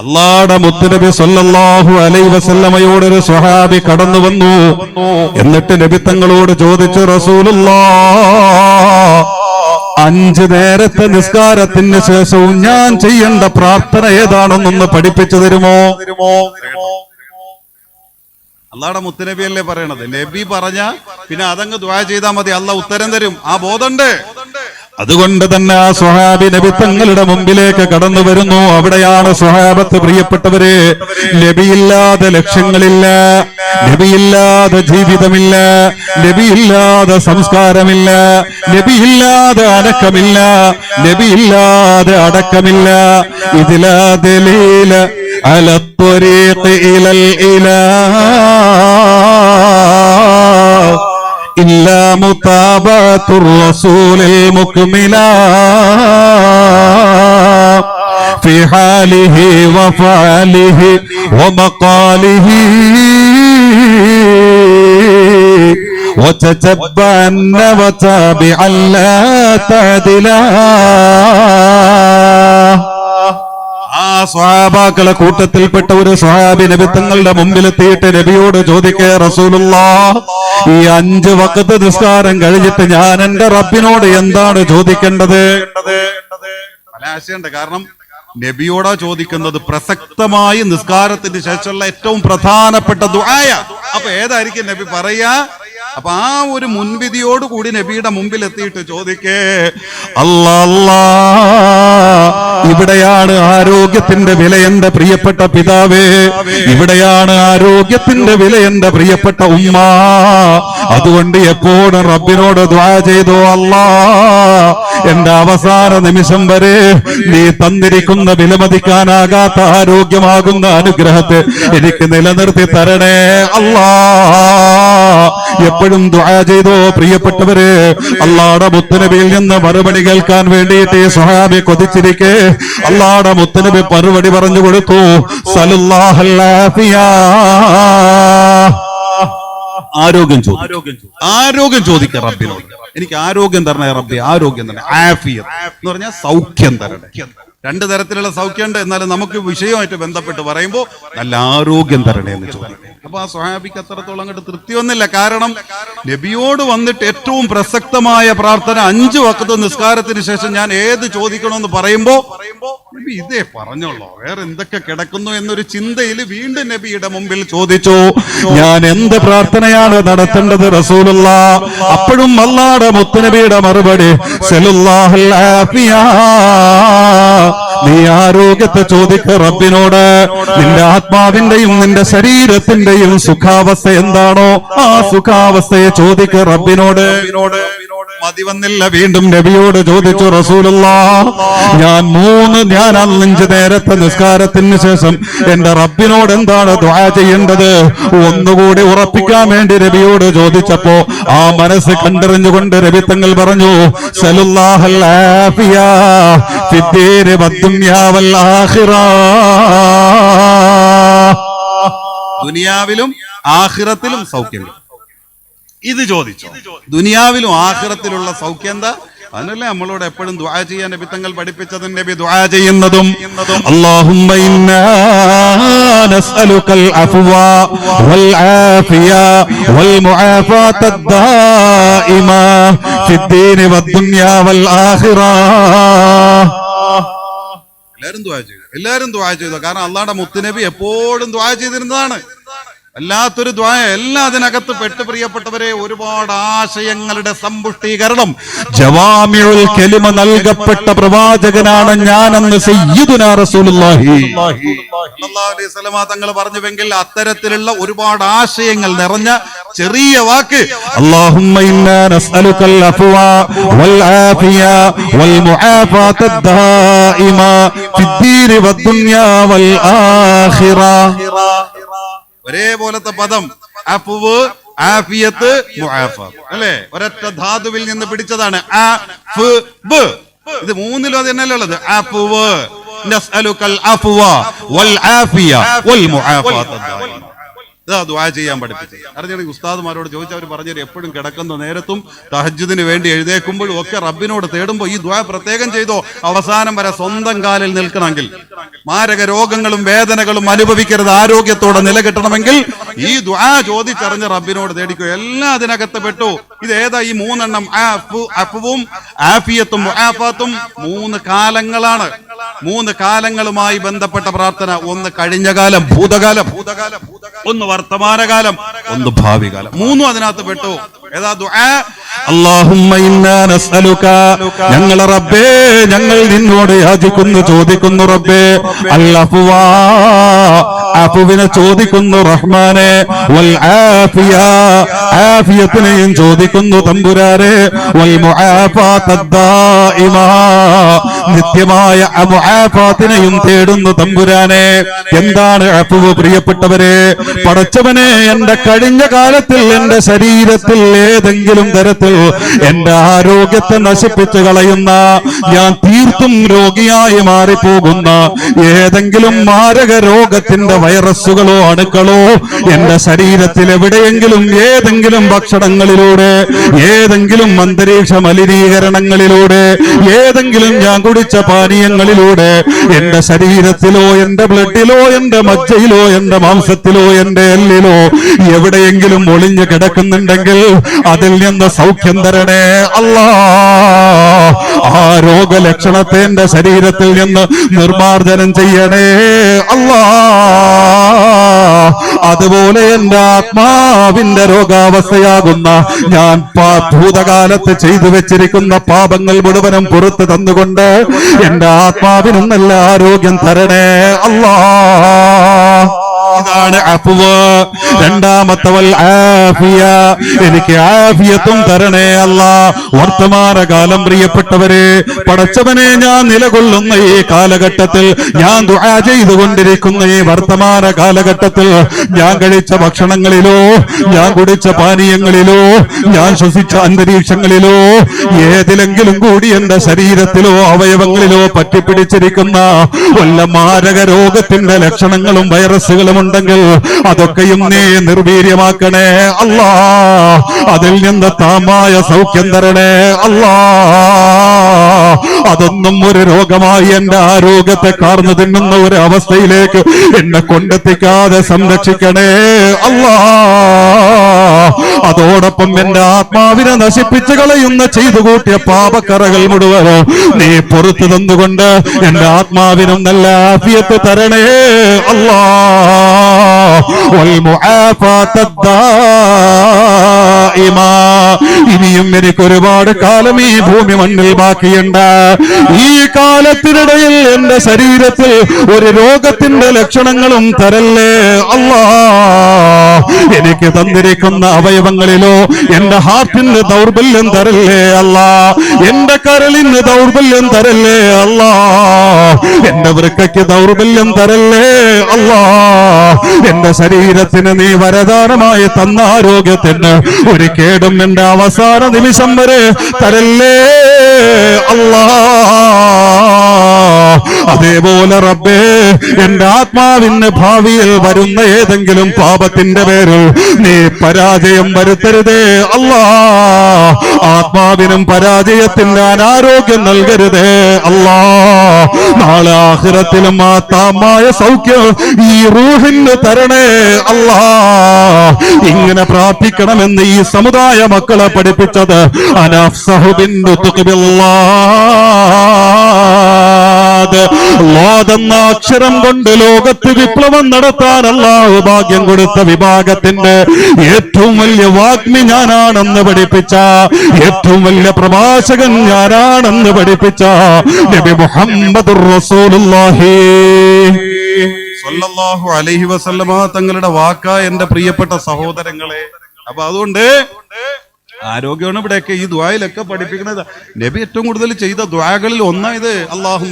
അള്ളാടെ മുത്തുനബി സൊല്ലാഹു അലൈ വസല്ലമയോട് ഒരു സ്വഹാബി കടന്നു വന്നു. എന്നിട്ട് നബി തങ്ങളോട് ചോദിച്ചു റസൂലുള്ള അഞ്ച് നേരത്തെ നിസ്കാരത്തിന് ശേഷവും ഞാൻ ചെയ്യേണ്ട പ്രാർത്ഥന ഏതാണെന്നൊന്ന് പഠിപ്പിച്ചു തരുമോ? അള്ളാടെ മുത്തുനബി അല്ലേ പറയണത്? നബി പറഞ്ഞ പിന്നെ അതങ്ങ് ദ്വാ ചെയ്താൽ മതി. അല്ല ഉത്തരം തരും. ആ ബോധമുണ്ട്. അതുകൊണ്ട് തന്നെ ആ സ്വഹാബി നബി തങ്ങളുടെ മുമ്പിലേക്ക് കടന്നു വരുന്നു. അവിടെയാണ് സ്വഹാബത്ത് പ്രിയപ്പെട്ടവര്. നബിയില്ലാതെ ലക്ഷ്യങ്ങളില്ല. നബിയില്ലാതെ ജീവിതമില്ല. നബിയില്ലാതെ സംസ്കാരമില്ല. നബിയില്ലാതെ അടക്കമില്ല. നബിയില്ലാതെ അടക്കമില്ല. ഇതിലാ ദലീല അലത്തൊരീല ഇലാ. إلا متابعة الرسول المكملة في حاله وفعله ومقاله. وتتبعن وتابعا لا تعدلا ആ സ്വഹാബാക്കളെ കൂട്ടത്തിൽപ്പെട്ട ഒരു സ്വഹാബി നബി തങ്ങളുടെ മുമ്പിലെത്തിയിട്ട് നബിയോട് ചോദിക്കേ റസൂലുള്ള ഈ അഞ്ച് വക്കത്ത് നിസ്കാരം കഴിഞ്ഞിട്ട് ഞാൻ എന്റെ റബ്ബിനോട് എന്താണ് ചോദിക്കേണ്ടത്? ആശയുണ്ട് കാരണം നബിയോടാ ചോദിക്കുന്നത് പ്രസക്തമായി നിസ്കാരത്തിന് ശേഷമുള്ള ഏറ്റവും പ്രധാനപ്പെട്ട ദുആയ. അപ്പൊ ഏതായിരിക്കും നബി പറയാ? അപ്പൊ ആ ഒരു മുൻവിധിയോട് കൂടി നബിയുടെ മുമ്പിൽ എത്തിയിട്ട് ചോദിക്കേ അല്ലാ ഇവിടെയാണ് ആരോഗ്യത്തിന്റെ വില എന്റെ പ്രിയപ്പെട്ട പിതാവേ. ഇവിടെയാണ് ആരോഗ്യത്തിന്റെ വില എന്റെ പ്രിയപ്പെട്ട ഉമ്മ. അതുകൊണ്ട് എപ്പോഴും റബ്ബിനോട് ദ്വാ ചെയ്തോ അല്ലാ. എന്റെ അവസാന നിമിഷം വരെ നീ തന്നിരിക്കുന്ന വിലമതിക്കാനാകാത്ത ആരോഗ്യമാകുന്ന അനുഗ്രഹത്തെ എനിക്ക് നിലനിർത്തി തരണേ അല്ലാ. എപ്പോഴും ദ്വാ ചെയ്തോ പ്രിയപ്പെട്ടവരെ. അള്ളാടെ മുത്തനബിയിൽ നിന്ന് മറുപടി കേൾക്കാൻ വേണ്ടിയിട്ട് സഹാബി കൊതിച്ചിരിക്കെ. അള്ളാടെ മുത്തനബി മറുപടി പറഞ്ഞു കൊടുത്തു. ആരോഗ്യം ചോദിക്കും. ആരോഗ്യം ചോദിക്ക റബ്ബിനോട്. എനിക്ക് ആരോഗ്യം തരണേ റബ്ബി ആരോഗ്യം തരണേ. ആഫിയത്ത് എന്ന് പറഞ്ഞാൽ സൗഖ്യം തരണേ. രണ്ട് തരത്തിലുള്ള സൗഖ്യമുണ്ട്. എന്നാലും നമുക്ക് വിഷയമായിട്ട് ബന്ധപ്പെട്ട് പറയുമ്പോൾ നല്ല ആരോഗ്യം തരണേ എന്ന് ചോദിക്കും. അപ്പൊ ആ സ്വഹാബിക്ക് അത്രത്തോളം അങ്ങോട്ട് തൃപ്തി വന്നില്ല. കാരണം നബിയോട് വന്നിട്ട് ഏറ്റവും പ്രസക്തമായ പ്രാർത്ഥന അഞ്ചു വക്കത്ത് നിസ്കാരത്തിന് ശേഷം ഞാൻ ഏത് ചോദിക്കണമെന്ന് പറയുമ്പോ നബി ഇതേ പറഞ്ഞോളൂ. വേറെ എന്തൊക്കെ കിടക്കുന്നു എന്നൊരു ചിന്തയിൽ വീണ്ടും നബിയുടെ മുമ്പിൽ ചോദിച്ചു. ഞാൻ എന്ത് പ്രാർത്ഥനയാണ് നടത്തേണ്ടത് റസൂലുള്ള? അപ്പോഴും അല്ലാടെ മുത്തുനബിയുടെ മറുപടി സലുല്ലാഹുൽ ആഫിയാ. നീ ആരോഗ്യത്തെ ചോദിക്ക റബ്ബിനോട്. നിന്റെ ആത്മാവിന്റെയും നിന്റെ ശരീരത്തിന്റെയും സുഖാവസ്ഥ എന്താണോ ആ സുഖാവസ്ഥയെ ചോദിക്ക റബ്ബിനോട്. മതി വന്നില്ല. വീണ്ടും നബിയോട് ചോദിച്ചു റസൂലുള്ള ഞാൻ മൂന്ന് ഞാൻ അഞ്ച് നേരത്തെ നിസ്കാരത്തിന് ശേഷം എന്റെ റബ്ബിനോട് എന്താണ് ദ്വാ ചെയ്യേണ്ടത്? ഒന്നുകൂടി ഉറപ്പിക്കാൻ വേണ്ടി നബിയോട് ചോദിച്ചപ്പോ ആ മനസ്സ് കണ്ടറിഞ്ഞുകൊണ്ട് രബി തങ്ങൾ പറഞ്ഞു ദുനിയാവിലും ആഹിറത്തിലും സൗഖ്യം. ഇത് ചോദിച്ചു? ദുനിയാവിലും ആഹ്റത്തിലുള്ള സൗഖ്യം എന്താ? അതിനല്ലേ നമ്മളോട് എപ്പോഴും ദുആ ചെയ്യാൻ നബി തങ്ങൾ പഠിപ്പിച്ചതും നബി ദുആ ചെയ്യുന്നതും. അല്ലാഹുമ്മ ഇന്നാ നസ്അലുക്കൽ അഫ്വ വൽ ആഫിയ വൽ മുആഫാത ദായിമ ഫിദ്ദീനി വദ്ദുനിയാ വൽ ആഖിറ. എല്ലാരും ദുആ ചെയ്തു എല്ലാരും ദുആ ചെയ്തു? കാരണം അള്ളാഹുടെ മുത്തുനബി എപ്പോഴും ദുആ ചെയ്തിരുന്നതാണ്. വല്ലാത്തൊരു ദ്വായ എല്ലാ അതിനകത്ത് പെട്ട് പ്രിയപ്പെട്ടവരെ ഒരുപാട് ആശയങ്ങളുടെ സമ്പുഷ്ടീകരണം. ജവാമിയുൽ കെലിമ നൽകപ്പെട്ട പ്രവാചകനാണ് ഞാനെന്ന് തങ്ങൾ പറഞ്ഞുവെങ്കിൽ അത്തരത്തിലുള്ള ഒരുപാട് ആശയങ്ങൾ നിറഞ്ഞ ചെറിയ വാക്ക്. അല്ലാഹുമ്മ ഒരേപോലത്തെ പദം. അഫുവ് ആഫിയത്ത് അല്ലേ? ഒരൊറ്റ ധാതുവിൽ നിന്ന് പിടിച്ചതാണ്. ഇത് മൂന്നിലും അത് തന്നെയല്ലേ ഉള്ളത്? അഫുവ്. നസ്അലുക്കൽ അഫ്വ വൽ ആഫിയ വൽ മുആഫത്ത് ഇതാ ദ്വാ ചെയ്യാൻ പഠിപ്പിച്ചത്. അറിഞ്ഞെങ്കിൽ ഉസ്താദുമാരോട് ചോദിച്ചാൽ അവർ പറഞ്ഞത് എപ്പോഴും കിടക്കുന്ന നേരത്തും തഹജ്ജുദിന് വേണ്ടി എഴുതേക്കുമ്പോഴും ഒക്കെ റബ്ബിനോട് തേടുമ്പോൾ ഈ ദ്വാ പ്രത്യേകം ചെയ്തോ? അവസാനം വരെ സ്വന്തം കാലിൽ നിൽക്കണമെങ്കിൽ. മാരക രോഗങ്ങളും വേദനകളും അനുഭവിക്കരുത്. ആരോഗ്യത്തോടെ നിലകിട്ടണമെങ്കിൽ ഈ ദ്വാ ചോദിച്ചറിഞ്ഞ് റബ്ബിനോട് തേടിക്കോ. എല്ലാം അതിനകത്ത് പെട്ടു. ഇത് ഏതാ? ഈ മൂന്നെണ്ണം അഫുവും ആഫിയത്തും മൂന്ന് കാലങ്ങളാണ്. മൂന്ന് കാലങ്ങളുമായി ബന്ധപ്പെട്ട പ്രാർത്ഥന. ഒന്ന് കഴിഞ്ഞ കാലം ഭൂതകാലം ഭൂതകാലം. ഒന്ന് വർത്തമാനകാലം ഒന്ന് ഭാവി കാലം മൂന്നും അതിനകത്ത് പെട്ടു. ഏതാ ഞങ്ങളെ റബ്ബേ ഞങ്ങൾ നിന്നോട് യാചിക്കുന്നു ചോദിക്കുന്നു റബ്ബേ. അല്ലഫുവാ അഫുവിനെ ചോദിക്കുന്നു റഹ്മാനെ. വൽ ആഫിയ ആഫിയത്തിനെയും ചോദിക്കുന്നു തമ്പുരാരെ വൽ ദായിമാ നിത്യമായ മുആഫാത്തിനെയും തേടുന്നു തമ്പുരാനെ. എന്താണ് അഫുവ് പ്രിയപ്പെട്ടവരെ? പടച്ചവനെ എന്റെ കഴിഞ്ഞ കാലത്തിൽ എന്റെ ശരീരത്തിൽ ഏതെങ്കിലും തരത്തിൽ എന്റെ ആരോഗ്യത്തെ നശിപ്പിച്ചു കളയുന്ന ഞാൻ തീർത്തും രോഗിയായി മാറിപ്പോകുന്ന ഏതെങ്കിലും മാരക രോഗത്തിന്റെ വൈറസുകളോ അണുക്കളോ എന്റെ ശരീരത്തിൽ എവിടെയെങ്കിലും ഏതെങ്കിലും ഭക്ഷണങ്ങളിലൂടെ ഏതെങ്കിലും അന്തരീക്ഷ മലിനീകരണങ്ങളിലൂടെ ഏതെങ്കിലും ഞാൻ കുടിച്ച പാനീയങ്ങളിലൂടെ എന്റെ ശരീരത്തിലോ എന്റെ ബ്ലഡിലോ എന്റെ മജ്ജയിലോ എന്റെ മാംസത്തിലോ എന്റെ എല്ലിലോ എവിടെയെങ്കിലും ഒളിഞ്ഞു കിടക്കുന്നുണ്ടെങ്കിൽ അതിൽ നിന്ന് സൗഖ്യം തരണേ അല്ലാ. ആ രോഗലക്ഷണത്തെ എന്റെ ശരീരത്തിൽ നിന്ന് നിർമാർജനം ചെയ്യണേ അല്ലാ. അതുപോലെ എന്റെ ആത്മാവിന്റെ രോഗാവസ്ഥയാകുന്ന ഞാൻ ഭൂതകാലത്ത് ചെയ്തു വെച്ചിരിക്കുന്ന പാപങ്ങൾ മുഴുവനും പുറത്തു തന്നുകൊണ്ട് എന്റെ ആത്മാവിനും നല്ല ആരോഗ്യം തരണേ. അല്ലാ ഇതാണ് അഫുവ് രണ്ടാമത്തവൽ ആഫിയ. എനിക്ക് ആഫിയത്തും തരണേ അല്ല. വർത്തമാനകാലം പ്രിയപ്പെട്ടവരെ പടച്ചവനെ ഞാൻ നിലകൊള്ളുന്ന ഈ കാലഘട്ടത്തിൽ ഞാൻ ദുആ ചെയ്തുകൊണ്ടിരിക്കുന്ന ഈ വർത്തമാന കാലഘട്ടത്തിൽ ഞാൻ കഴിച്ച ഭക്ഷണങ്ങളിലോ ഞാൻ കുടിച്ച പാനീയങ്ങളിലോ ഞാൻ ശ്വസിച്ച അന്തരീക്ഷങ്ങളിലോ ഏതിലെങ്കിലും കൂടി എന്റെ ശരീരത്തിലോ അവയവങ്ങളിലോ പറ്റിപ്പിടിച്ചിരിക്കുന്ന വല്ല മാരക രോഗത്തിന്റെ ലക്ഷണങ്ങളും വൈറസുകളും ഉണ്ടെങ്കിൽ അതൊക്കെയും നീ നിർവീര്യമാക്കണേ. അല്ലാ അതിൽ നിന്ന് താമായ സൗഖ്യം തരണേ. അല്ലാ അതൊന്നും ഒരു രോഗമായി എന്റെ ആരോഗ്യത്തെ കാർന്നു തിന്നുന്ന ഒരു അവസ്ഥയിലേക്ക് എന്നെ കൊണ്ടെത്തിക്കാതെ സംരക്ഷിക്കണേ. അല്ലാ അതോടൊപ്പം എന്റെ ആത്മാവിനെ നശിപ്പിച്ചു കളയുന്ന ചെയ്തു കൂട്ടിയ പാപക്കറകൾ മുഴുവൻ നീ പുറത്തു തന്നുകൊണ്ട് കൊണ്ട് എന്റെ ആത്മാവിനും നല്ല ആഫിയത്ത് തരണേ. അല്ലാ. ഇനിയും എനിക്ക് ഒരുപാട് കാലം ഈ ഭൂമി മണ്ണിൽ ബാക്കിയുണ്ട്. ഈ കാലത്തിനിടയിൽ എന്റെ ശരീരത്തിൽ ഒരു രോഗത്തിന്റെ ലക്ഷണങ്ങളും തരല്ലേ. അല്ലാ. എനിക്ക് തന്നിരിക്കുന്ന അവയവങ്ങളിലോ എന്റെ ഹാർട്ടിന് ദൗർബല്യം തരല്ലേ. അല്ല. എന്റെ കരളിന് ദൗർബല്യം തരല്ലേ. അല്ല. എന്റെ വൃക്കയ്ക്ക് ദൗർബല്യം തരല്ലേ? അല്ല എന്റെ ശരീരത്തിന് നീ വരദാനമായി തന്ന ആരോഗ്യത്തിന് ഒരു കേടും എന്റെ അവസാന നിമിഷം വരെ തരല്ലേ? അല്ലാ അതേപോലെ റബ്ബേ എന്റെ ആത്മാവിന് ഭാവിയിൽ വരുന്ന ഏതെങ്കിലും പാപത്തിന്റെ പേരിൽ നീ പരാജയം വരുത്തരുതേ അല്ലാ. ആത്മാവിനും പരാജയത്തിന്റെ അനാരോഗ്യം നൽകരുതേ അല്ലാ. നാളെ ആഹ്റത്തിലും ആ താമായ സൗഖ്യം ഈ റൂഹിന് തരണേ അല്ലാ. ഇങ്ങനെ പ്രാർത്ഥിക്കണമെന്ന് ഈ സമുദായ മക്കളെ പഠിപ്പിച്ചത് അനഫ്സഹുബിന്ദു ലോതെന്ന അക്ഷരം കൊണ്ട് ലോകത്ത് വിപ്ലവം നടത്താൻ ഭാഗ്യം കൊടുത്ത വിഭാഗത്തിന്റെ ഏറ്റവും വലിയ വാഗ്മി ഞാനാണെന്ന് പഠിപ്പിച്ച ഏറ്റവും വലിയ പ്രഭാഷകൻ ഞാനാണെന്ന് പഠിപ്പിച്ച നബി മുഹമ്മദ് റസൂലുള്ളാഹി. അലൈഹി വസല്ലമ തങ്ങളുടെ വാക്ക എന്റെ പ്രിയപ്പെട്ട സഹോദരങ്ങളെ. അപ്പൊ അതുകൊണ്ട് ആരോഗ്യമാണ് ഇവിടെയൊക്കെ ഈ ദ്വായിലൊക്കെ പഠിപ്പിക്കുന്നത്. നബി ഏറ്റവും കൂടുതൽ ചെയ്ത ദ്വാകളിൽ ഒന്നായത് അള്ളാഹു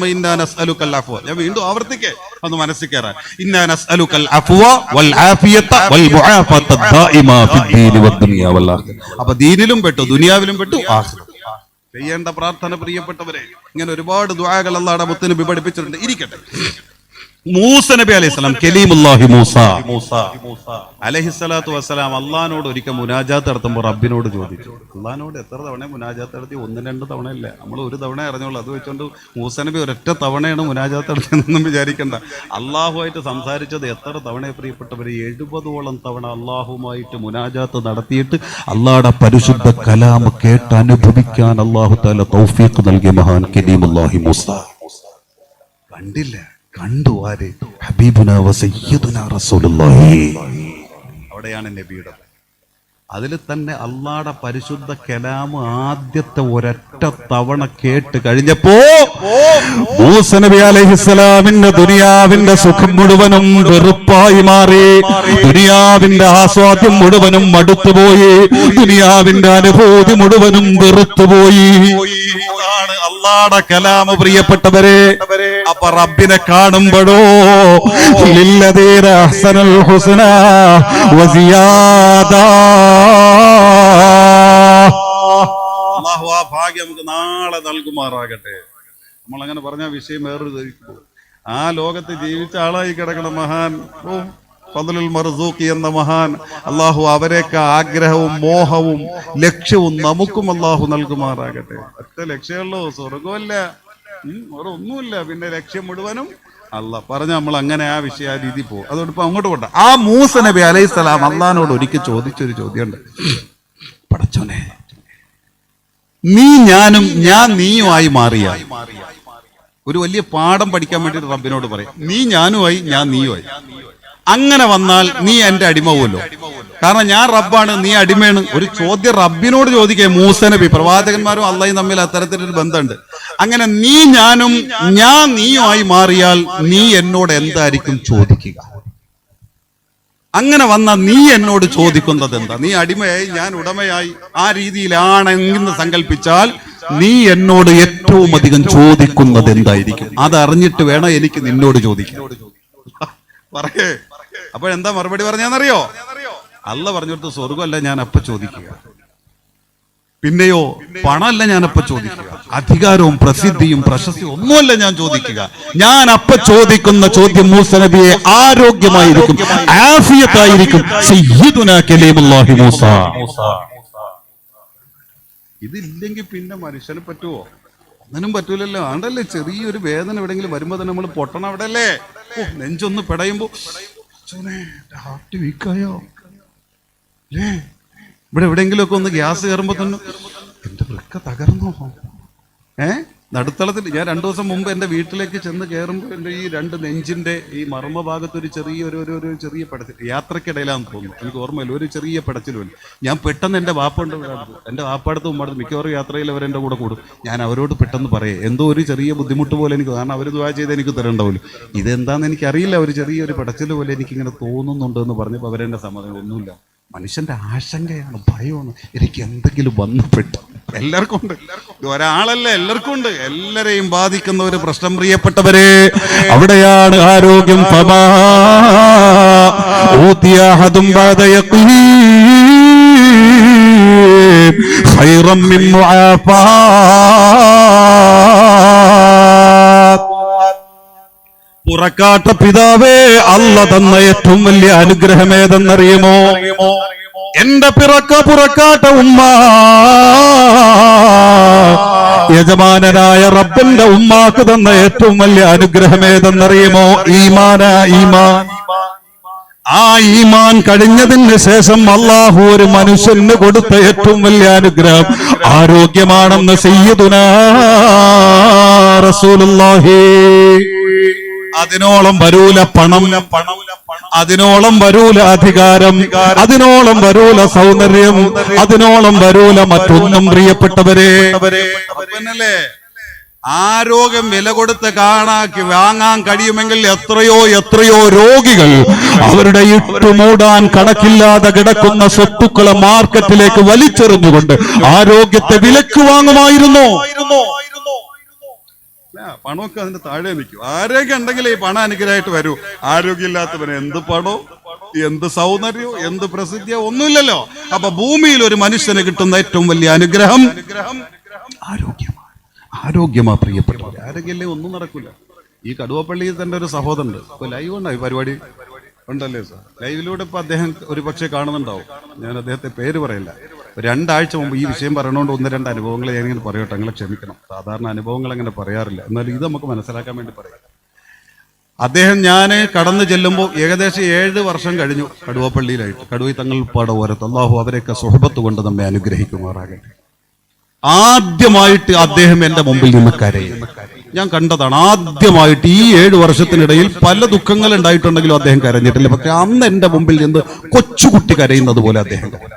ഞാൻ വീണ്ടും ആവർത്തിക്കേ ഒന്ന് മനസ്സിൽ കയറാൻ അപ്പൊ ദീനിലും പെട്ടു ദുനിയാവിലും പെട്ടു ചെയ്യേണ്ട പ്രാർത്ഥന പ്രിയപ്പെട്ടവരെ ഇങ്ങനെ ഒരുപാട് ദ്വാകൾ അള്ളാടെ മുത്തിന് പഠിപ്പിച്ചിട്ടുണ്ട്. ഇരിക്കട്ടെ. മൂസ നബി അലൈഹിസ്ലാം കലീമുല്ലാഹി മൂസ. അലഹിസ്സലാത്തു വസ്സലാം അള്ളഹാനോട് ഒരിക്കൽ മുനാജാത്ത് നടത്തുമ്പോൾ റബ്ബിനോട് ചോദിച്ചു. അള്ളഹാനോട് എത്ര തവണ മുനാജാത്ത് നടത്തി? ഒന്ന് രണ്ട് തവണയല്ല. നമ്മൾ ഒരു തവണ അറിഞ്ഞോളൂ അത് വെച്ചുകൊണ്ട് മൂസ നബി ഒരൊറ്റ തവണയാണ് മുനാജാത്ത് നടത്തിയതെന്നും വിചാരിക്കണ്ട. അള്ളാഹുമായിട്ട് സംസാരിച്ചത് എത്ര തവണ പ്രിയപ്പെട്ടവർ എഴുപതോളം തവണ അള്ളാഹുമായിട്ട് മുനാജാത്ത് നടത്തിയിട്ട് അള്ളാഹുടെ പരിശുദ്ധ കലാം കേട്ട് അനുഭവിക്കാൻ അള്ളാഹു താല തൗഫീഖ് നൽകിയ മഹാൻ കലീമുല്ലാഹി മൂസ. കണ്ടില്ല. കണ്ടു ആര്? ഹബീബുന വസയ്യിദുന റസൂലുള്ളാഹി. അവിടെയാണ് നബിയുടെ അതിൽ തന്നെ അള്ളാടെ പരിശുദ്ധ കലാമ് ആദ്യത്തെ ഒരൊറ്റ തവണ കേട്ട് കഴിഞ്ഞപ്പോ അലൈഹിസ്സലാമിന്റെ ദുനിയാവിന്റെ സുഖം മുഴുവനും വെറുപ്പായി മാറി. ദുനിയാവിന്റെ ആസ്വാദ്യം മുഴുവനും മടുത്തുപോയി ദുനിയാവിന്റെ അനുഭൂതി മുഴുവനും വെറുത്തുപോയി അള്ളാടെ കലാമ് പ്രിയപ്പെട്ടവരെ. അപ്പൊ റബ്ബിനെ കാണുമ്പോഴോ ഹുസ്ന വസിയാദ അള്ളാഹു ആ ഭാഗ്യം നമുക്ക് നാളെ നൽകുമാറാകട്ടെ. നമ്മൾ അങ്ങനെ പറഞ്ഞ വിഷയം വേറൊരു ഇതിലേക്ക് ആ ലോകത്ത് ജീവിച്ച ആളായി കിടക്കണം മഹാൻ ഓ മർസൂഖി എന്ന മഹാൻ അള്ളാഹു അവരെയൊക്കെ ആഗ്രഹവും മോഹവും ലക്ഷ്യവും നമുക്കും അള്ളാഹു നൽകുമാറാകട്ടെ. ഒറ്റ ലക്ഷ്യമുള്ളൂ സ്വർഗമല്ല വേറെ ഒന്നുമില്ല പിന്നെ ലക്ഷ്യം മുഴുവനും അല്ല പറഞ്ഞ നമ്മൾ അങ്ങനെ ആ വിഷയ രീതി പോകും. അതുകൊണ്ട് ഇപ്പൊ അങ്ങോട്ട് പോട്ടെ. ആ മൂസ നബി അലൈഹി സ്വലാം അള്ളഹാനോട് ഒരിക്കൽ ചോദിച്ചൊരു ചോദ്യമുണ്ട്. പടച്ചോനെ നീ ഞാനും ഞാൻ നീയുമായി മാറിയ. ഒരു വലിയ പാഠം പഠിക്കാൻ വേണ്ടി റബ്ബിനോട് പറയും. നീ ഞാനുമായി ഞാൻ നീയുമായി. അങ്ങനെ വന്നാൽ നീ എന്റെ അടിമവുമല്ലോ കാരണം ഞാൻ റബ്ബാണ് നീ അടിമയാണ്. ഒരു ചോദ്യം റബ്ബിനോട് ചോദിക്കേ മൂസനബി പ്രവാചകന്മാരും അള്ളയും തമ്മിൽ അത്തരത്തിലൊരു ബന്ധമുണ്ട്. അങ്ങനെ നീ ഞാനും ഞാൻ നീയുമായി മാറിയാൽ നീ എന്നോട് എന്തായിരിക്കും ചോദിക്കുക? അങ്ങനെ വന്ന നീ എന്നോട് ചോദിക്കുന്നത് എന്താ? നീ അടിമയായി ഞാൻ ഉടമയായി ആ രീതിയിലാണെന്ന് സങ്കല്പിച്ചാൽ നീ എന്നോട് ഏറ്റവും അധികം ചോദിക്കുന്നത് എന്തായിരിക്കും? അതറിഞ്ഞിട്ട് വേണം എനിക്ക് നിന്നോട് ചോദിക്കാൻ. പറയേ. അപ്പോഴെന്താ മറുപടി പറഞ്ഞാന്നറിയോ അല്ല പറഞ്ഞിടത്ത് സ്വർഗമല്ല ഞാൻ അപ്പ ചോദിക്കുക. പിന്നെയോ പണമല്ല ഞാൻ അപ്പ ചോദിക്കുക. അധികാരവും പ്രസിദ്ധിയും പ്രശസ്തിയും ഒന്നുമല്ല ഞാൻ ചോദിക്കുക. ഞാൻ അപ്പ ചോദിക്കുന്ന ചോദ്യം മൂസ നബിയെ ആരോഗ്യമായിരിക്കും ആഫിയത്തായിരിക്കും. ഇതില്ലെങ്കിൽ പിന്നെ മനുഷ്യന് പറ്റുമോ ഒന്നിനും പറ്റൂലല്ലോ. ആണ്ടല്ലേ ചെറിയൊരു വേദന എവിടെയെങ്കിലും വരുമ്പോ തന്നെ നമ്മൾ പൊട്ടണം അവിടെ അല്ലേ നെഞ്ചൊന്ന് പിടയുമ്പോ. ഹാർട്ട് വീക്കായോ? ഇവിടെ എവിടെയെങ്കിലുമൊക്കെ ഒന്ന് ഗ്യാസ് കയറുമ്പോ തന്നെ എന്റെ വൃക്ക തകർന്നോ? ഏ? നടുത്തളത്തിൽ ഞാൻ രണ്ടു ദിവസം മുമ്പ് എന്റെ വീട്ടിലേക്ക് ചെന്ന് കയറുമ്പോൾ എന്റെ ഈ രണ്ട് നെഞ്ചിന്റെ ഈ മർമ്മ ഭാഗത്ത് ഒരു ചെറിയ ഒരു ഒരു ഒരു ചെറിയ പടച്ചിൽ യാത്രക്കിടയിലാന്ന് തോന്നുന്നു. എനിക്ക് ഓർമ്മയില്ല ഒരു ചെറിയ പടച്ചിലുമില്ല ഞാൻ പെട്ടെന്ന് എന്റെ വാപ്പുണ്ട് എന്റെ വാപ്പടുത്ത് മുമ്പാടുത്ത് മിക്കവാറും യാത്രയിൽ അവരെന്റെ കൂടെ കൂടും. ഞാൻ അവരോട് പെട്ടെന്ന് പറയേ എന്തോ ഒരു ചെറിയ ബുദ്ധിമുട്ട് പോലെ എനിക്ക് കാരണം അവർ ദുവാ ചെയ്ത് എനിക്ക് തരണ്ടാവില്ല ഇതെന്താന്ന് എനിക്കറിയില്ല ഒരു ചെറിയൊരു പടച്ചിൽ പോലെ എനിക്കിങ്ങനെ തോന്നുന്നുണ്ട് എന്ന് പറഞ്ഞപ്പോൾ അവരെന്റെ സമ്മതം ഒന്നുമില്ല മനുഷ്യന്റെ ആശങ്കയാണ് ഭയമാണ്. എനിക്ക് എന്തെങ്കിലും വന്നപ്പെട്ടു എല്ലാവർക്കും ഉണ്ട് ഒരാളല്ല എല്ലാവർക്കും ഉണ്ട് എല്ലാരെയും ബാധിക്കുന്ന ഒരു പ്രശ്നം പ്രിയപ്പെട്ടവരെ അവിടെയാണ് ആരോഗ്യം അഹദും ബഅദ പുറക്കാട്ട പിതാവേ അല്ല തന്ന ഏറ്റവും വലിയ അനുഗ്രഹം ഏതെന്നറിയുമോ? എന്റെ പിറക്ക പുറക്കാട്ട ഉമ്മ. യജമാനനായ റബ്ബന്റെ ഉമ്മാക്ക് തന്ന ഏറ്റവും വലിയ അനുഗ്രഹം ഏതെന്നറിയുമോ? ഈമാന ഈമാൻ. ആ ഈമാൻ കഴിഞ്ഞതിന് ശേഷം അള്ളാഹു ഒരു മനുഷ്യന് കൊടുത്ത ഏറ്റവും വലിയ അനുഗ്രഹം ആരോഗ്യമാണെന്ന് സയ്യിദുനാ റസൂലുള്ളാഹി. അതിനോളം വരൂല പണം. അതിനോളം വരൂല അധികാരം. അതിനോളം വരൂല സൗന്ദര്യം. അതിനോളം വരൂല മറ്റൊന്നും പ്രിയപ്പെട്ടവരെ. അപ്പനല്ലേ? ആരോഗ്യം വില കൊടുത്ത് കാണാക്കി വാങ്ങാൻ കഴിയുമെങ്കിൽ എത്രയോ എത്രയോ രോഗികൾ അവരുടെ ഇട്ടുമൂടാൻ കണക്കില്ലാതെ കിടക്കുന്ന സ്വത്തുക്കളെ മാർക്കറ്റിലേക്ക് വലിച്ചെറിഞ്ഞുകൊണ്ട് ആരോഗ്യത്തെ വിലക്ക് വാങ്ങുമായിരുന്നു? പണമൊക്കെ അതിന്റെ താഴെ നിൽക്കും. ആരോഗ്യം ഉണ്ടെങ്കിൽ ഈ പണം അനുഗ്രഹമായിട്ട് വരൂ. ആരോഗ്യമില്ലാത്തവന് എന്ത് പണോ എന്ത് സൗന്ദര്യവും എന്ത് പ്രസിദ്ധിയോ ഒന്നുമില്ലല്ലോ. അപ്പൊ ഭൂമിയിൽ ഒരു മനുഷ്യന് കിട്ടുന്ന ഏറ്റവും വലിയ അനുഗ്രഹം ആരോഗ്യമാണ്. ആരോഗ്യമാ പ്രിയപ്പെട്ടവർ ആരോഗ്യമല്ലേ ഒന്നും നടക്കില്ല ഈ കടുവപ്പള്ളിയിൽ തന്നെ ഒരു സഹോദരനുണ്ട്. ഇപ്പൊ ലൈവ് ഉണ്ടായി പരിപാടി? ഉണ്ടല്ലേ സാർ? ലൈവിലൂടെ ഇപ്പൊ അദ്ദേഹം ഒരു പക്ഷേ കാണുന്നുണ്ടാവും. ഞാൻ അദ്ദേഹത്തെ പേര് പറയില്ല. രണ്ടാഴ്ച മുമ്പ് ഈ വിഷയം പറയണോണ്ട് ഒന്ന് രണ്ട് അനുഭവങ്ങൾ ഞാനിങ്ങനെ പറയട്ടെ നിങ്ങളെ ക്ഷമിക്കണം. സാധാരണ അനുഭവങ്ങൾ അങ്ങനെ പറയാറില്ല. എന്നാലും ഇത് നമുക്ക് മനസ്സിലാക്കാൻ വേണ്ടി പറയാം. അദ്ദേഹം ഞാൻ കടന്നു ചെല്ലുമ്പോൾ ഏകദേശം ഏഴ് വർഷം കഴിഞ്ഞു കടുവപ്പള്ളിയിലായിട്ട്. കടുവ തങ്ങൾ പാട ഓരത്ത്. അള്ളാഹു അവരെയൊക്കെ സുഹബത്ത് കൊണ്ട് നമ്മെ അനുഗ്രഹിക്കുമാറാകട്ടെ. ആദ്യമായിട്ട് അദ്ദേഹം എന്റെ മുമ്പിൽ നിന്ന് കരയും. ഞാൻ കണ്ടതാണ് ആദ്യമായിട്ട് ഈ ഏഴ് വർഷത്തിനിടയിൽ പല ദുഃഖങ്ങൾ ഉണ്ടായിട്ടുണ്ടെങ്കിലും അദ്ദേഹം കരഞ്ഞിട്ടില്ല. പക്ഷെ അന്ന് എന്റെ മുമ്പിൽ നിന്ന് കൊച്ചുകുട്ടി കരയുന്നത് പോലെ അദ്ദേഹം കരഞ്ഞു.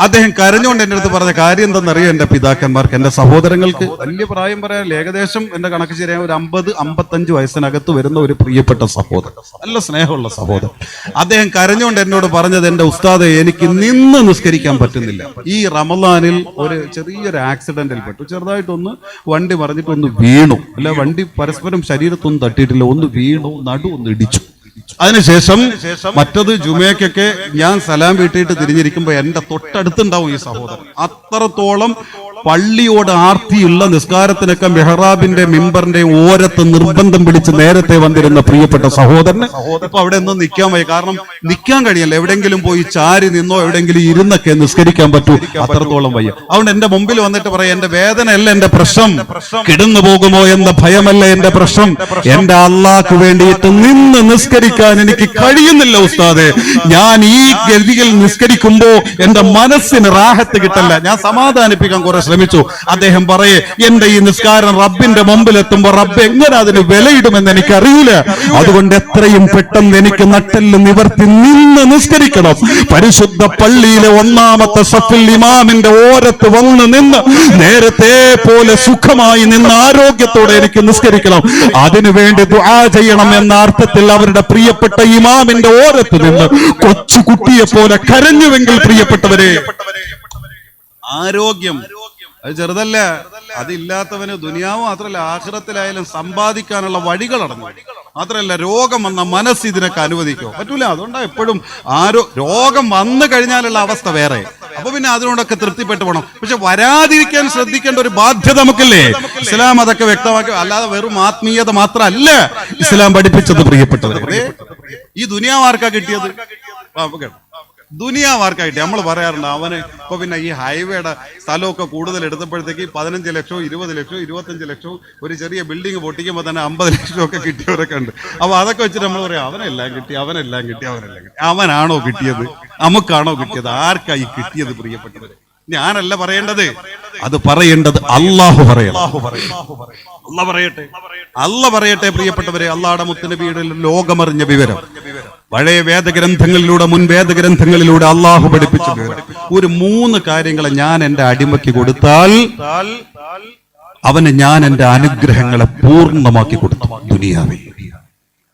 അദ്ദേഹം കരഞ്ഞുകൊണ്ട് എന്റെ അടുത്ത് പറഞ്ഞ കാര്യം എന്തെന്നറിയോ എന്റെ പിതാക്കന്മാർക്ക് എന്റെ സഹോദരങ്ങൾക്ക്? വലിയ പ്രായം പറയാൻ ഏകദേശം എന്റെ കണക്ക് ശരിയായ ഒരു അമ്പത് അമ്പത്തഞ്ച് വയസ്സിനകത്ത് വരുന്ന ഒരു പ്രിയപ്പെട്ട സഹോദരൻ. നല്ല സ്നേഹമുള്ള സഹോദരൻ. അദ്ദേഹം കരഞ്ഞുകൊണ്ട് എന്നോട് പറഞ്ഞത് എന്റെ ഉസ്താദെ എനിക്ക് നിന്ന് നിസ്കരിക്കാൻ പറ്റുന്നില്ല. ഈ റമദാനിൽ ഒരു ചെറിയൊരു ആക്സിഡന്റിൽ പെട്ടു. ചെറുതായിട്ടൊന്ന് വണ്ടി പറഞ്ഞിട്ടൊന്ന് ഒന്ന് വീണു. അല്ല വണ്ടി പരസ്പരം ശരീരത്തൊന്നും തട്ടിയിട്ടില്ല. ഒന്ന് വീണു നടു ഒന്ന് ഇടിച്ചു. അതിനുശേഷം മറ്റത് ജുമയ്ക്കൊക്കെ ഞാൻ സലാം വീട്ടിയിട്ട് തിരിഞ്ഞിരിക്കുമ്പോ എന്റെ തൊട്ടടുത്തുണ്ടാവും ഈ സഹോദരൻ. അത്രത്തോളം പള്ളിയോട് ആർത്തിയുള്ള നിസ്കാരത്തിനൊക്കെ മെഹ്റാബിന്റെ മെമ്പറിന്റെ ഓരത്ത് നിർബന്ധം പിടിച്ച് നേരത്തെ വന്നിരുന്ന പ്രിയപ്പെട്ട സഹോദരൻ ഇപ്പൊ അവിടെ ഒന്നും നിൽക്കാൻ വയ്യ. കാരണം നിൽക്കാൻ കഴിയല്ല. എവിടെങ്കിലും പോയി ചാരി നിന്നോ എവിടെങ്കിലും ഇരുന്നൊക്കെ നിസ്കരിക്കാൻ പറ്റൂ. അത്രത്തോളം വയ്യ. അതുകൊണ്ട് എന്റെ മുമ്പിൽ വന്നിട്ട് പറയാം എന്റെ വേദനയല്ല എന്റെ പ്രശ്നം. കിടന്നു പോകുമോ എന്ന ഭയമല്ല എന്റെ പ്രശ്നം. എന്റെ അള്ളാക്ക് വേണ്ടിയിട്ട് നിന്ന് നിസ്കരിക്കാൻ എനിക്ക് കഴിയുന്നില്ല ഉസ്താദെ. ഞാൻ ഈ ഗതിയിൽ നിസ്കരിക്കുമ്പോ എന്റെ മനസ്സിന് റാഹത്ത് കിട്ടല്ല. ഞാൻ സമാധാനിപ്പിക്കാൻ കുറെ ശ്രമിച്ചു. അദ്ദേഹം പറയേ എന്റെ ഈ നിസ്കാരം റബ്ബിന്റെ മുമ്പിൽ എത്തുമ്പോ റബ്ബ് എങ്ങനെ അതിന് വിലയിടുമെന്ന് എനിക്കറിയില്ല. അതുകൊണ്ട് എത്രയും പെട്ടെന്ന് എനിക്ക് നട്ടെല്ല് നിവർത്തി നിന്ന് നിസ്കരിക്കണം. പരിശുദ്ധ പള്ളിയിലെ ഒന്നാമത്തെ സഫിൽ ഇമാമിന്റെ ഓരത്ത് വന്ന് നിന്ന് നേരത്തെ പോലെ സുഖമായി നിന്ന് ആരോഗ്യത്തോടെ എനിക്ക് നിസ്കരിക്കണം. അതിനു വേണ്ടി ദുആ ചെയ്യണം എന്ന അർത്ഥത്തിൽ അവരുടെ പ്രിയപ്പെട്ട ഇമാമിന്റെ ഓരത്ത് നിന്ന് കൊച്ചു കുട്ടിയെ പോലെ കരഞ്ഞുവെങ്കിൽ പ്രിയപ്പെട്ടവരെ ആരോഗ്യം അത് ചെറുതല്ല? അതില്ലാത്തവന് ദുനിയാവ് മാത്രല്ല ആഹ്റത്തിലായാലും സമ്പാദിക്കാനുള്ള വഴികൾ അടങ്ങും. മാത്രല്ല രോഗം വന്ന മനസ്സ് ഇതിനൊക്കെ അനുവദിക്കോ? പറ്റൂല അതുകൊണ്ടാ എപ്പോഴും ആരോ രോഗം വന്നു കഴിഞ്ഞാലുള്ള അവസ്ഥ വേറെ. അപ്പൊ പിന്നെ അതിനോടൊക്കെ തൃപ്തിപ്പെട്ടു പോകണം പക്ഷെ വരാതിരിക്കാൻ ശ്രദ്ധിക്കേണ്ട ഒരു ബാധ്യത നമുക്കില്ലേ? ഇസ്ലാം അതൊക്കെ വ്യക്തമാക്കി അല്ലാതെ വെറും ആത്മീയത മാത്രമല്ല ഇസ്ലാം പഠിപ്പിച്ചത് പ്രിയപ്പെട്ടത് ഈ ദുനിയാവാർക്കാ കിട്ടിയത്? കേട്ടോ ദുനിയാവാർക്കായിട്ട് നമ്മൾ പറയാറുണ്ട് അവന് ഇപ്പൊ പിന്നെ ഈ ഹൈവേയുടെ സ്ഥലമൊക്കെ കൂടുതൽ എടുത്തപ്പോഴത്തേക്ക് പതിനഞ്ച് ലക്ഷവും ഇരുപത് ലക്ഷവും ഇരുപത്തഞ്ച് ലക്ഷവും ഒരു ചെറിയ ബിൽഡിംഗ് പൊട്ടിക്കുമ്പോൾ തന്നെ അമ്പത് ലക്ഷം ഒക്കെ കിട്ടിയവരൊക്കെ ഉണ്ട്. അപ്പൊ അതൊക്കെ വെച്ചിട്ട് നമ്മൾ പറയാം അവനെല്ലാം കിട്ടി അവനെല്ലാം കിട്ടി അവനെല്ലാം കിട്ടി. അവനാണോ കിട്ടിയത്? നമുക്കാണോ കിട്ടിയത്? ആർക്കായി കിട്ടിയത് പ്രിയപ്പെട്ടവര്? ഞാനല്ല പറയേണ്ടത്. അത് പറയേണ്ടത് അള്ളാഹു അല്ല പറയട്ടെ. അല്ല പറയട്ടെ പ്രിയപ്പെട്ടവരെ അള്ളാടെ മുത്തനബിയുടെ ലോകമറിഞ്ഞ വിവരം. പഴയ വേദഗ്രന്ഥങ്ങളിലൂടെ മുൻ വേദഗ്രന്ഥങ്ങളിലൂടെ അള്ളാഹു പഠിപ്പിച്ചു ഒരു മൂന്ന് കാര്യങ്ങളെ ഞാൻ എന്റെ അടിമയ്ക്ക് കൊടുത്താൽ അവന് ഞാൻ എന്റെ അനുഗ്രഹങ്ങളെ പൂർണമാക്കി കൊടുത്തു ദുനിയാവിൽ.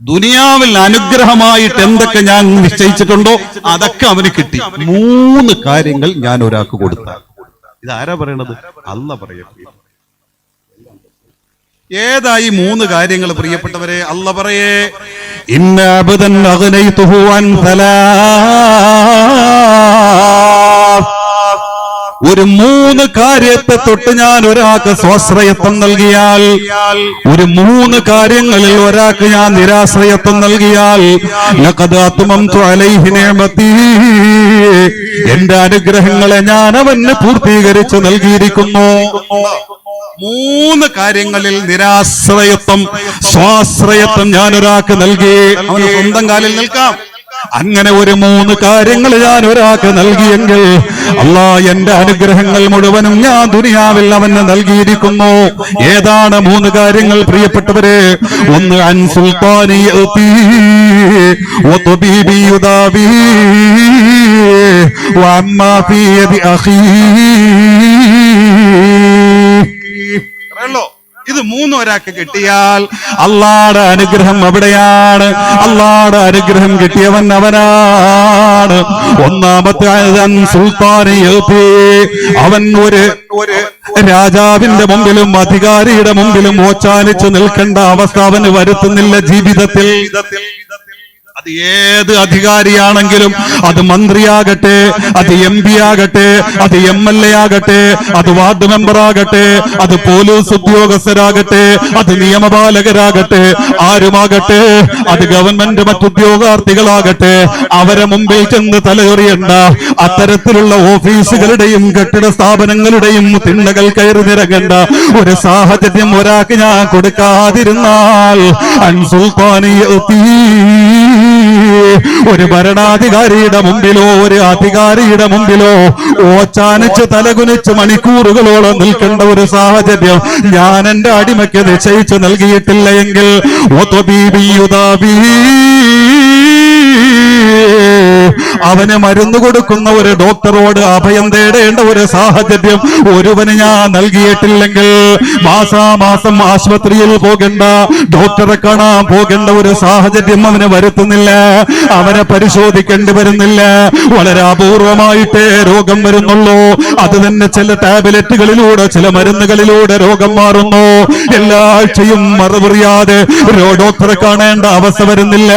ദുനിയാവിൽ അനുഗ്രഹമായിട്ട് എന്തൊക്കെ ഞാൻ നിശ്ചയിച്ചിട്ടുണ്ടോ അതൊക്കെ അവന് കിട്ടി. മൂന്ന് കാര്യങ്ങൾ ഞാൻ ഒരാൾക്ക് കൊടുത്താൽ. ഇതാരാ പറയണത്? അല്ല പറയട്ടെ. ഏതായി മൂന്ന് കാര്യങ്ങൾ പ്രിയപ്പെട്ടവരെ? അല്ല പറയേ. ഇന്ന അബ്ദൻ അഗ്നൈതുഹു അൻ സലാസ്. ഒരു മൂന്ന് കാര്യത്തെ തൊട്ട് ഞാൻ ഒരാൾക്ക് സ്വാശ്രയത്വം നൽകിയാൽ ഒരു മൂന്ന് കാര്യങ്ങളിൽ ഒരാൾക്ക് ഞാൻ നിരാശ്രയത്വം നൽകിയാൽ എന്റെ അനുഗ്രഹങ്ങളെ ഞാൻ അവന് പൂർത്തീകരിച്ച് നൽകിയിരിക്കുന്നു. മൂന്ന് കാര്യങ്ങളിൽ നിരാശ്രയത്വം സ്വാശ്രയത്വം ഞാൻ ഒരാൾക്ക് നൽകി. അവന് സ്വന്തം കാലിൽ നിൽക്കാം. അങ്ങനെ ഒരു മൂന്ന് കാര്യങ്ങൾ ഞാൻ ഒരാൾക്ക് നൽകിയെങ്കിൽ അള്ളാ എന്റെ അനുഗ്രഹങ്ങൾ മുഴുവനും ഞാൻ ദുനിയാവിൽ അവന് നൽകിയിരിക്കുന്നു. ഏതാണ് മൂന്ന് കാര്യങ്ങൾ പ്രിയപ്പെട്ടവരെ? ഒന്ന് അൻ സുൽത്താനി ഇത് മൂന്നും ഒരാൾക്ക് കിട്ടിയാൽ അള്ളാടെ അനുഗ്രഹം അവിടെയാണ്. അള്ളാടെ അനുഗ്രഹം കിട്ടിയവൻ അവനാണ്. ഒന്നാമത്തെ ഏൽപ്പി. അവൻ ഒരു ഒരു രാജാവിന്റെ മുമ്പിലും അധികാരിയുടെ മുമ്പിലും ഓച്ചാനിച്ചു നിൽക്കേണ്ട അവസ്ഥ അവന് വരുത്തുന്നില്ല ജീവിതത്തിൽ. അത് ഏത് അധികാരിയാണെങ്കിലും അത് മന്ത്രിയാകട്ടെ അത് എം പി ആകട്ടെ അത് എം എൽ എ ആകട്ടെ അത് വാർഡ് മെമ്പർ ആകട്ടെ അത് പോലീസ് ഉദ്യോഗസ്ഥരാകട്ടെ അത് നിയമപാലകരാകട്ടെ ആരുമാകട്ടെ അത് ഗവൺമെന്റ് മറ്റുദ്യോഗാർത്ഥികളാകട്ടെ അവരെ മുമ്പിൽ ചെന്ന് തലയൊറിയണ്ട. അത്തരത്തിലുള്ള ഓഫീസുകളുടെയും കെട്ടിട സ്ഥാപനങ്ങളുടെയും തിണ്ണകൾ കയറി നിരങ്ങണ്ട. ഒരു സാഹചര്യം ഒരാൾക്ക് ഞാൻ കൊടുക്കാതിരുന്നാൽ അൻസുൽത്താനി ഒരു ഭരണാധികാരിയുടെ മുമ്പിലോ ഒരു അധികാരിയുടെ മുമ്പിലോ ഓച്ചാനിച്ച് തലകുനിച്ച് മണിക്കൂറുകളോളം നിൽക്കേണ്ട ഒരു സാഹചര്യം ഞാൻ എന്റെ അടിമയ്ക്ക് നിശ്ചയിച്ചു നൽകിയിട്ടില്ല എങ്കിൽ അവന് മരുന്ന് കൊടുക്കുന്ന ഒരു ഡോക്ടറോട് അഭയം തേടേണ്ട ഒരു സാഹചര്യം ഒരുവന് ഞാൻ നൽകിയിട്ടില്ലെങ്കിൽ മാസാമാസം ആശുപത്രിയിൽ പോകേണ്ട ഡോക്ടറെ കാണാൻ പോകേണ്ട ഒരു സാഹചര്യം അവന് വരുത്തുന്നില്ല അവനെ പരിശോധിക്കേണ്ടി വരുന്നില്ല. വളരെ അപൂർവമായിട്ടേ രോഗം വരുന്നുള്ളൂ. അത് തന്നെ ചില ടാബ്ലറ്റുകളിലൂടെ ചില മരുന്നുകളിലൂടെ രോഗം മാറുന്നു. എല്ലാ ആഴ്ചയും മറുപറിയാതെ ഡോക്ടറെ കാണേണ്ട അവസ്ഥ വരുന്നില്ല.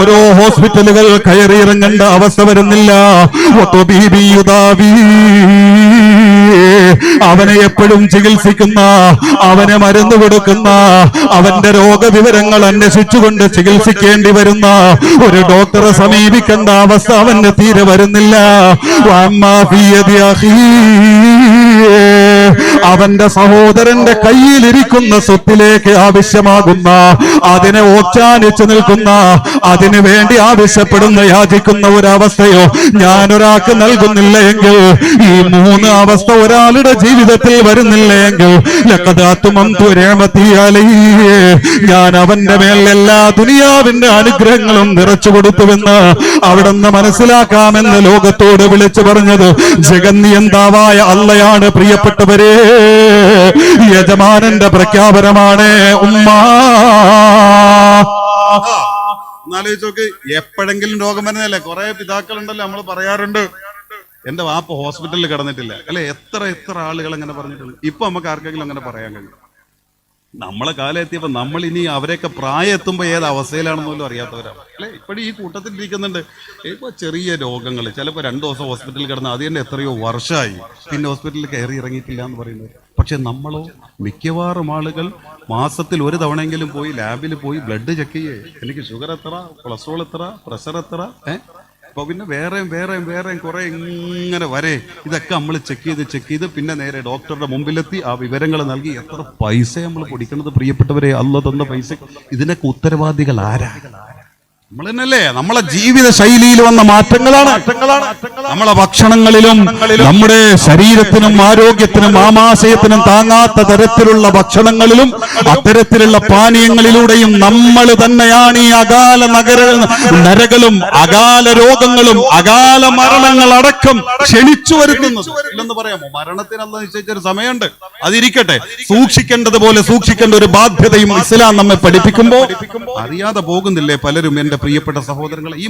ഓരോ ഹോസ്പിറ്റലുകൾ കയറിയിറങ്ങേണ്ട അവസ്ഥ വരുന്നില്ല. അവനെ എപ്പോഴും ചികിത്സിക്കുന്ന അവനെ മരുന്ന് കൊടുക്കുന്ന അവന്റെ രോഗവിവരങ്ങൾ അന്വേഷിച്ചുകൊണ്ട് ചികിത്സിക്കേണ്ടി വരുന്ന ഒരു ഡോക്ടറെ സമീപിക്കേണ്ട അവസ്ഥ അവന്റെ തീരെ വരുന്നില്ല. അവന്റെ സഹോദരന്റെ കയ്യിലിരിക്കുന്ന സ്വത്തിലേക്ക് ആവശ്യമാകുന്ന അതിനെ ഓച്ചാനിച്ചു നിൽക്കുന്ന അതിനു വേണ്ടി ആവശ്യപ്പെടുന്ന യാചിക്കുന്ന ഒരവസ്ഥയോ ഞാനൊരാൾക്ക് നൽകുന്നില്ല എങ്കിൽ ഈ മൂന്ന് അവസ്ഥ ഒരാളുടെ ജീവിതത്തിൽ വരുന്നില്ല എങ്കിൽ ഞാൻ അവന്റെ മേൽ എല്ലാ ദുനിയാവിന്റെ അനുഗ്രഹങ്ങളും നിറച്ചു കൊടുത്തുവെന്ന് അവിടുന്ന് മനസ്സിലാക്കാമെന്ന് ലോകത്തോട് വിളിച്ചു പറഞ്ഞത് ജഗന്നിയന്താവായ അല്ലയാണ് പ്രിയപ്പെട്ടവരെ. യജമാനന്റെ പ്രഖ്യാപനമാണ്. ഉമ്മ. എന്നാലോചിച്ചോക്ക് എപ്പോഴെങ്കിലും രോഗം വരുന്നതല്ലേ? കുറെ പിതാക്കളുണ്ടല്ലോ നമ്മൾ പറയാറുണ്ട്. എന്റെ വാപ്പ ഹോസ്പിറ്റലിൽ കിടന്നിട്ടില്ല. അല്ലെ? എത്ര എത്ര ആളുകൾ അങ്ങനെ പറഞ്ഞിട്ടുണ്ട്. ഇപ്പൊ നമുക്ക് ആർക്കെങ്കിലും അങ്ങനെ പറയാൻ കഴിയും? നമ്മളെ കാലം എത്തിയപ്പോ നമ്മൾ ഇനി അവരെയൊക്കെ പ്രായം എത്തുമ്പോ ഏത് അവസ്ഥയിലാണെന്ന് പോലും അറിയാത്തവരാണ്. അല്ലെ? ഇപ്പോഴും ഈ കൂട്ടത്തിൽ ഇരിക്കുന്നുണ്ട് ഇപ്പൊ ചെറിയ രോഗങ്ങൾ ചിലപ്പോൾ രണ്ടു ദിവസം ഹോസ്പിറ്റലിൽ കിടന്ന് അത് തന്നെ എത്രയോ വർഷമായി പിന്നെ ഹോസ്പിറ്റലിൽ കയറി ഇറങ്ങിയിട്ടില്ല എന്ന് പറയുന്നത്. പക്ഷെ നമ്മളോ മിക്കവാറും ആളുകൾ മാസത്തിൽ ഒരു തവണയെങ്കിലും പോയി ലാബിൽ പോയി ബ്ലഡ് ചെക്ക് ചെയ്യേ. എനിക്ക് ഷുഗർ എത്ര കൊളസ്ട്രോൾ എത്ര പ്രഷർ എത്ര ഏഹ് അപ്പൊ പിന്നെ വേറെയും വേറെയും വേറെയും കുറെ ഇങ്ങനെ വരെ. ഇതൊക്കെ നമ്മൾ ചെക്ക് ചെയ്ത് ചെക്ക് ചെയ്ത് പിന്നെ നേരെ ഡോക്ടറുടെ മുമ്പിലെത്തി ആ വിവരങ്ങൾ നൽകി. എത്ര പൈസ നമ്മൾ പൊടിക്കുന്നത് പ്രിയപ്പെട്ടവരെ? അല്ല തന്ന പൈസ. ഇതിനൊക്കെ ഉത്തരവാദികൾ ആരാ? നമ്മൾ തന്നെയല്ലേ നമ്മളെ ജീവിത ശൈലിയിൽ വന്ന മാറ്റങ്ങളാണ്. നമ്മളെ ഭക്ഷണങ്ങളിലും നമ്മുടെ ശരീരത്തിനും ആരോഗ്യത്തിനും ആമാശയത്തിനും താങ്ങാത്ത തരത്തിലുള്ള ഭക്ഷണങ്ങളിലും അത്തരത്തിലുള്ള പാനീയങ്ങളിലൂടെയും നമ്മൾ തന്നെയാണ് ഈ അകാല നഗര നരകളും അകാല രോഗങ്ങളും അകാല മരണങ്ങൾ അടക്കം ക്ഷണിച്ചു വരുത്തുന്നത് ഇല്ലെന്ന് പറയാമോ? മരണത്തിനല്ല നിശ്ചയിച്ച ഒരു സമയമുണ്ട്. അതിരിക്കട്ടെ. സൂക്ഷിക്കേണ്ടതുപോലെ സൂക്ഷിക്കേണ്ട ഒരു ബാധ്യതയും ഇസ്ലാം നമ്മെ പഠിപ്പിക്കുമ്പോൾ അറിയാതെ പോകുന്നില്ലേ പലരും എന്റെ പ്രിയപ്പെട്ട സഹോദരങ്ങളെ ഈ